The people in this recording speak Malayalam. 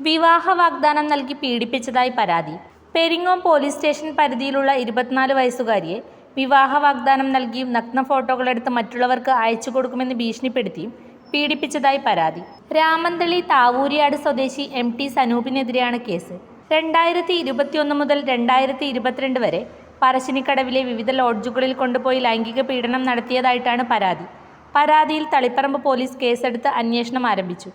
വിവാഹ വാഗ്ദാനം നൽകി പീഡിപ്പിച്ചതായി പരാതി. പെരിങ്ങോം പോലീസ് സ്റ്റേഷൻ പരിധിയിലുള്ള ഇരുപത്തിനാല് വയസ്സുകാരിയെ വിവാഹ വാഗ്ദാനം നൽകിയും നഗ്ന ഫോട്ടോകളെടുത്ത് മറ്റുള്ളവർക്ക് അയച്ചു കൊടുക്കുമെന്ന് ഭീഷണിപ്പെടുത്തിയും പീഡിപ്പിച്ചതായി പരാതി. രാമന്തളി താവൂരിയാട് സ്വദേശി എം ടി സനൂപിനെതിരെയാണ് കേസ്. രണ്ടായിരത്തി ഇരുപത്തിയൊന്ന് മുതൽ രണ്ടായിരത്തി ഇരുപത്തിരണ്ട് വരെ പറശ്ശിനിക്കടവിലെ വിവിധ ലോഡ്ജുകളിൽ കൊണ്ടുപോയി ലൈംഗിക പീഡനം നടത്തിയതായിട്ടാണ് പരാതി. പരാതിയിൽ തളിപ്പറമ്പ് പോലീസ് കേസെടുത്ത് അന്വേഷണം ആരംഭിച്ചു.